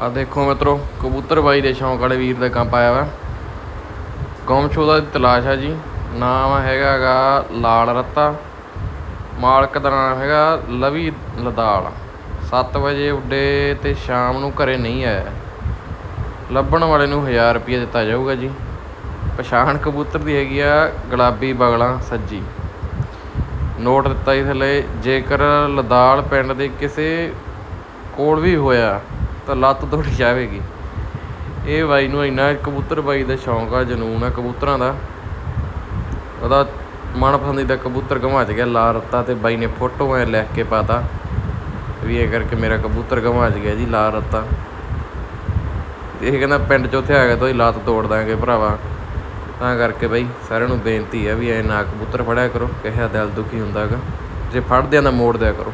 ਆ ਦੇਖੋ ਮਿੱਤਰੋ, ਕਬੂਤਰ ਬਾਈ ਦੇ ਸ਼ੌਂਕ ਵਾਲੇ ਵੀਰ ਦਾ ਕੰਮ ਪਾਇਆ ਵਾ। ਗੌਮਸ਼ੋ ਦੀ ਤਲਾਸ਼ ਆ ਜੀ। ਨਾਮ ਹੈਗਾਗਾ ਲਾਲ ਰੱਤਾ। ਮਾਲਕ ਦਾ ਨਾਮ ਹੈਗਾ ਲਵੀ ਲਦਾਲ। 7 ਵਜੇ ਉੱਡੇ ਤੇ ਸ਼ਾਮ ਨੂੰ ਘਰੇ ਨਹੀਂ ਆਇਆ। ਲੱਭਣ ਵਾਲੇ ਨੂੰ 1000 ਰੁਪਏ ਦਿੱਤਾ ਜਾਊਗਾ ਜੀ। ਪਛਾਣ ਕਬੂਤਰ ਦੀ ਹੈਗੀ ਆ ਗੁਲਾਬੀ ਬਗਲਾ ਸੱਜੀ। ਨੋਟ ਦਿੱਤਾ ਜੀ ਥੱਲੇ, ਜੇਕਰ ਲਦਾਲ ਪਿੰਡ ਦੇ ਕਿਸੇ ਕੋਲ ਵੀ ਹੋਇਆ ਤਾਂ ਲੱਤ ਤੋੜੀ ਜਾਵੇਗੀ। ਇਹ ਬਾਈ ਨੂੰ ਇੰਨਾ ਕਬੂਤਰ ਬਾਈ ਦਾ ਸ਼ੌਂਕ ਆ, ਜਨੂਨ ਆ ਕਬੂਤਰਾਂ ਦਾ। ਉਹਦਾ ਮਨਪਸੰਦੀ ਦਾ ਕਬੂਤਰ ਗਵਾਚ ਗਿਆ ਲਾ ਰੱਤਾ ਤੇ ਬਾਈ ਨੇ ਫੋਟੋ ਐ ਲਿਖ ਕੇ ਪਾਤਾ ਵੀ ਇਹ ਕਰਕੇ ਮੇਰਾ ਕਬੂਤਰ ਘਮਾਚ ਗਿਆ ਜੀ ਲਾ ਰੱਤਾ। ਇਹ ਕਹਿੰਦਾ ਪਿੰਡ ਚ ਉੱਥੇ ਆ ਗਿਆ ਤਾਂ ਉਹਦੀ ਲੱਤ ਤੋੜ ਦਾਂਗੇ ਭਰਾਵਾ। ਤਾਂ ਕਰਕੇ ਬਈ ਸਾਰਿਆਂ ਨੂੰ ਬੇਨਤੀ ਆ ਵੀ ਐ ਨਾ ਕਬੂਤਰ ਫੜਿਆ ਕਰੋ ਕਿਹਾ ਦਿਲ ਦੁਖੀ ਹੁੰਦਾਗਾ। ਜੇ ਫੜਦਿਆਂ ਦਾ ਮੋੜ ਦਿਆ ਕਰੋ।